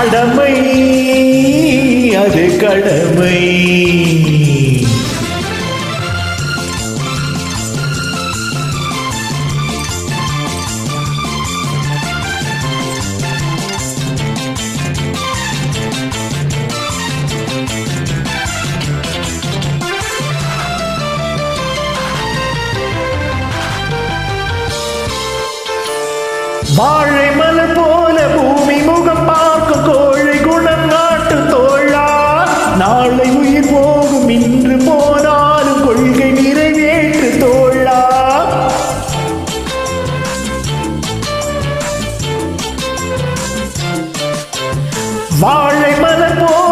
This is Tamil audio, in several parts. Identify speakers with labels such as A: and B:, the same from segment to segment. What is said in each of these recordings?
A: கடமை அது கடமை. வாழை மலர் போல பூமி முகம் பார்க்கும் கோழை குணம் நாட்டு தோழா. நாளை உயிர் போகும் இன்று போனாலும் கொள்கை நிறைவேற்று தோழா. வாழை மலர் போல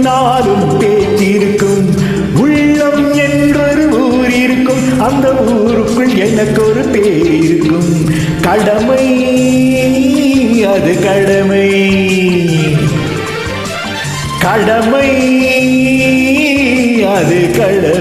A: நாளும் பேச்சிருக்கும். உள்ளம் என்றொரு ஊர் இருக்கும் அந்த ஊருக்குள் எனக்கு ஒரு பேர் இருக்கும் கடமை அது கடமை. கடமை அது கடமை.